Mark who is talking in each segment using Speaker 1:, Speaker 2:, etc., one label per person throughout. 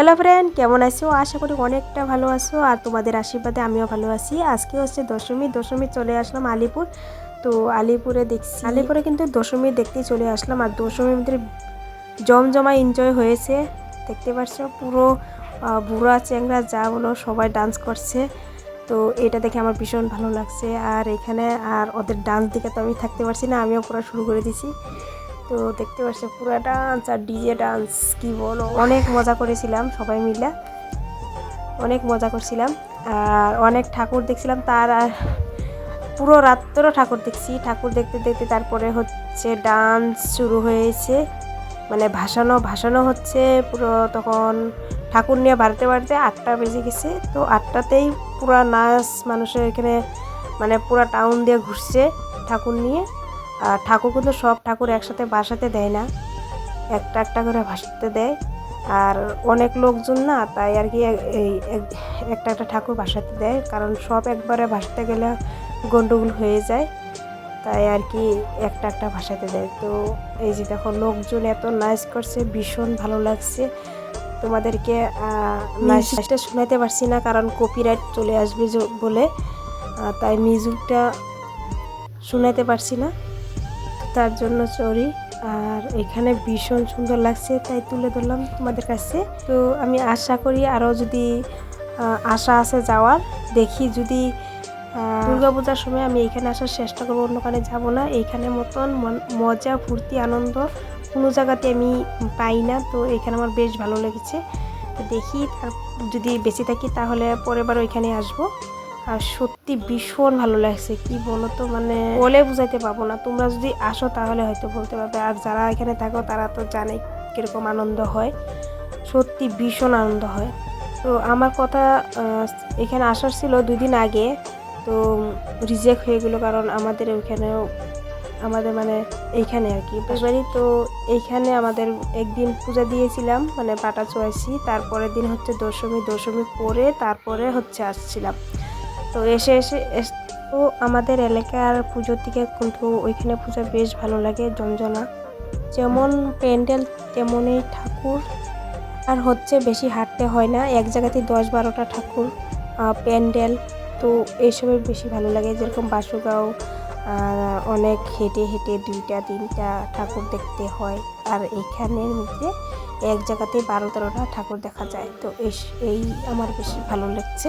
Speaker 1: Hello friend, কেমন আছো? আশা করি অনেকটা ভালো আছো আর তোমাদের আশীর্বাদে আমিও ভালো আছি। আজকে হচ্ছে দশমী দশমী চলে আসলাম আলিপুর। তো আলিপুরে দেখছি আলিপুরে কিন্তু দশমী দেখতে চলে আসলাম আর দশমীর মধ্যে জমজমা এনজয় হয়েছে। দেখতে পাচ্ছ পুরো বুড়া চ্যাংরা যা বলো সবাই ডান্স করছে। তো এটা দেখে আমার ভীষণ ভালো লাগছে। আর এখানে আর ওদের ডান্স দেখে তো আমি থাকতে পারছি না, আমিও পুরো শুরু করে দিছি। তো দেখতে পাচ্ছি পুরো ডান্স আর ডিজে ডান্স কি বলো? অনেক মজা করেছিলাম সবাই মিলে। অনেক মজা করছিলাম। আর অনেক ঠাকুর দেখছিলাম, তার আর পুরো রাত্রেও ঠাকুর দেখছি। ঠাকুর দেখতে দেখতে তারপরে হচ্ছে ডান্স শুরু হয়েছে। মানে ভাসানো ভাসানো হচ্ছে পুরো তখন ঠাকুর নিয়ে বাড়তে বাড়তে আটটা বেজে গেছে। তো আটটাতেই পুরা নাচ মানুষের এখানে মানে পুরা টাউন দিয়ে ঘুরছে ঠাকুর নিয়ে। আর ঠাকুর কিন্তু সব ঠাকুর একসাথে বাসাতে দেয় না। একটা একটা করে ভাসাতে দেয়। আর অনেক লোকজন না তাই আর কি এই এক- একটা একটা ঠাকুর ভাসাতে দেয়। কারণ সব একবারে ভাসতে গেলে গন্ডগোল হয়ে যায়। তাই আর কি একটা একটা ভাসাতে দেয়। তো এই যে দেখো লোকজন এত নাচ করছে ভীষণ ভালো লাগছে। তোমাদেরকে নাচটা শোনাতে পারছি না কারণ কপিরাইট চলে আসবে বলে। তাই মিউজিকটা শোনাতে পারছি না। তার জন্য সরি আর এখানে ভীষণ সুন্দর লাগছে, তাই তুলে ধরলাম তোমাদের কাছে। তো আমি আশা করি আরও যদি আশা আছে যাওয়ার, দেখি যদি দুর্গা পূজার সময় আমি এখানে আসার চেষ্টা করব, অন্য কানে যাব না। এইখানে মতন মজা, ফুর্তি, আনন্দ কোনো জায়গাতে আমি পাই না। তো এখানে আমার বেশ ভালো লেগেছে। তো দেখি যদি বেঁচে থাকি তাহলে পরের বার ওইখানে আসব। আর সত্যি ভীষণ ভালো লাগছে, কি বলো তো মানে বলে বুঝাইতে পারব না। তোমরা যদি আসো তাহলে হয়তো বলতে পারবে। আর যারা এখানে থাকো, তারা তো জানে কীরকম আনন্দ হয়। সত্যি ভীষণ আনন্দ হয়। তো আমার কথা এখানে আসার ছিল দুই দিন আগে। তো রিজেক্ট হয়ে গেলো কারণ আমাদের ওইখানেও, আমাদের মানে এইখানে আর কি। বাড়ি তো এইখানে আমাদের একদিন পূজা দিয়েছিলাম মানে পাটা চুয়াইছি তারপরের দিন হচ্ছে দশমী। দশমী পরে তারপরে হচ্ছে আসছিলাম। তো এসে এসে তো আমাদের এলাকার পুজোর দিকে কিন্তু ওইখানে পূজা বেশ ভালো লাগে জমজনা যেমন প্যান্ডেল, তেমনই ঠাকুর। আর হচ্ছে বেশি হাঁটতে হয় না, এক জায়গাতেই দশ বারোটা ঠাকুর প্যান্ডেল। তো এইসবে বেশি ভালো লাগে, যেরকম বাসুগাঁও অনেক হেঁটে হেঁটে দুইটা, তিনটা ঠাকুর দেখতে হয়। আর এখানের মধ্যে এক জায়গাতেই বারো তেরোটা ঠাকুর দেখা যায়। তো এই আমার বেশি ভালো লাগছে।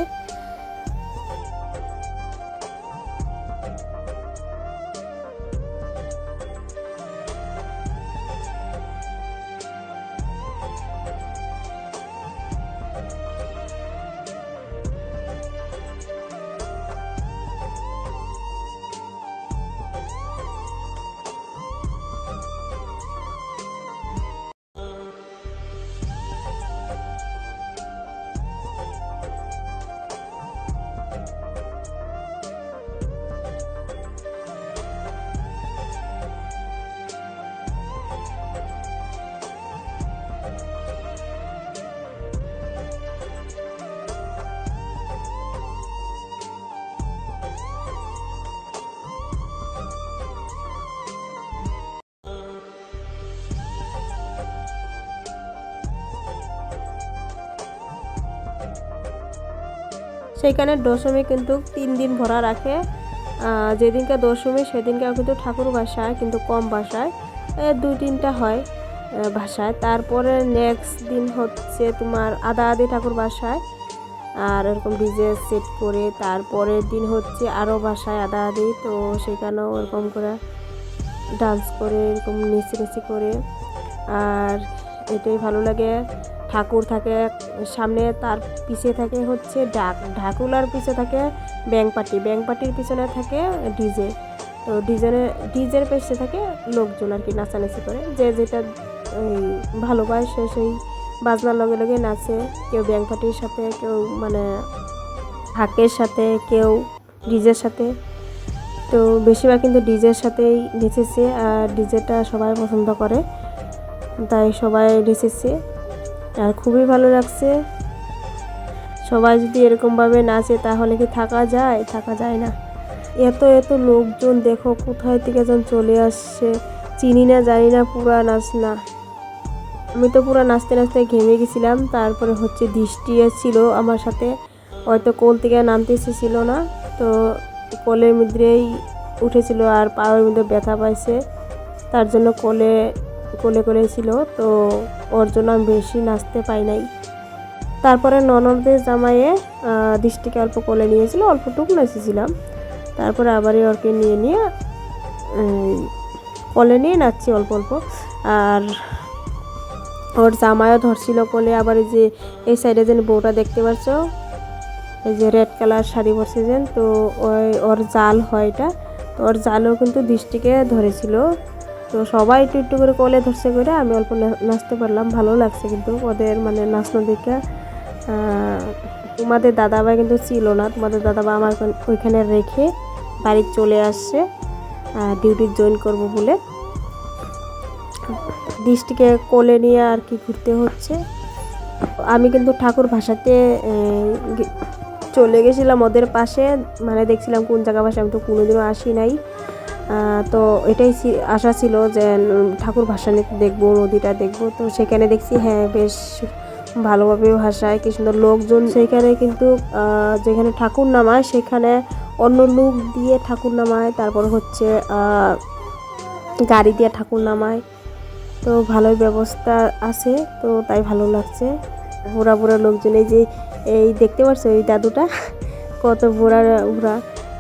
Speaker 1: সেইখানে দশমী কিন্তু তিন দিন ভরা রাখে যেদিনকে দশমী সেদিনকেও কিন্তু ঠাকুর বাসায় কিন্তু কম বাসায় দুই তিনটা হয় বাসায় তারপরে নেক্সট দিন হচ্ছে তোমার আদা আদি ঠাকুর বাসায় আর এরকম ডিজে সেট করে তারপরের দিন হচ্ছে আরও বাসায় আদা আদি তো সেখানেও এরকম করে ডান্স করে, এরকম নেচে নেচে করে। আর এটাই ভালো লাগে। ঠাকুর থাকে, সামনে তার পিছে থাকে হচ্ছে ডাক, ঢাকুলার পিছে থাকে ব্যাংক পার্টির পিছনে থাকে ডিজে। তো ডিজের ডিজের পেছনে থাকে লোকজন আর কি নাচানাচি করে। যে যেটা ওই ভালোবাসে সে সেই বাজনার লগে লগে নাচে। কেউ ব্যাংক পার্টির সাথে, কেউ মানে ঢাকের সাথে, কেউ ডিজের সাথে। তো বেশিরভাগ কিন্তু ডিজের সাথেই নেচেছে, আর ডিজেটা সবাই পছন্দ করে। তাই সবাই নেচেছে। আর খুবই ভালো লাগছে। সবাই যদি এরকমভাবে নাচে তাহলে কি থাকা যায়? থাকা যায় না। এত এত লোকজন দেখো কোথায় থেকে যেন চলে আসছে। চিনি না, জানি না, পুরা নাচ না। আমি তো পুরো নাচতে নাচতে ঘেমে গেছিলাম। তারপরে হচ্ছে দৃষ্টি ছিল আমার সাথে। হয়তো কোল থেকে নামতে এসেছিল না। তো কোলের মধ্যেই উঠেছিল আর পায়ের মধ্যে ব্যথা পাইছে। তার জন্য কোলে কোলে কোলে ছিল, তো ওর জন্য আমি বেশি নাচতে পাই নাই। তারপরে ননদের জামাইয়ে দৃষ্টিকে অল্প কোলে নিয়েছিল অল্পটুকু নেচেছিলাম তারপরে আবারই ওরকে নিয়ে নিয়ে কোলে নিয়ে নাচছি অল্প অল্প। আর ওর জামাইও ধরছিল কোলে, আবার এই যে, এই সাইডে যেন বউটা দেখতে পাচ্ছ, এই যে রেড কালার শাড়ি পরছে যেন, তো ওই, ওর জাল হয় এটা, তো ওর জালও কিন্তু দৃষ্টিকে ধরেছিল। তো সবাই একটু একটু করে কোলে ধরছে করে আমি অল্প নাচতে পারলাম, ভালো লাগছে কিন্তু ওদের মানে নাচনো দেখে। তোমাদের দাদাভাই কিন্তু ছিল না, তোমাদের দাদাভাই আমার ওইখানে রেখে বাড়ি চলে আসছে ডিউটি জয়েন করব বলে। দৃষ্টিকে কোলে নিয়ে আর কি ঘুরতে হচ্ছে। আমি কিন্তু ঠাকুর ভাষাতে চলে গেছিলাম ওদের পাশে মানে দেখছিলাম কোন জায়গা পাশে, আমি তো কোনোদিনও আসি নাই। তো এটাই আশা ছিল যে ঠাকুর ভাষা নিতে দেখব, নদীটা দেখব। তো সেখানে দেখছি হ্যাঁ বেশ ভালোভাবে ভাষায় কি সুন্দর লোকজন। সেখানে কিন্তু যেখানে ঠাকুর নামায়, সেখানে অন্য লোক দিয়ে ঠাকুর নামায়। তারপর হচ্ছে গাড়ি দিয়ে ঠাকুর নামায়। তো ভালোই ব্যবস্থা আছে, তো তাই ভালো লাগছে। বুড়া বুড়া লোকজন, এই যে, এই দেখতে পাচ্ছ এই দাদুটা? কত বুড়া বুড়া।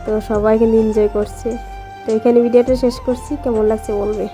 Speaker 1: তো সবাই কিন্তু এনজয় করছে। তো এখানে ভিডিওটা শেষ করছি। কেমন লাগছে বলবে?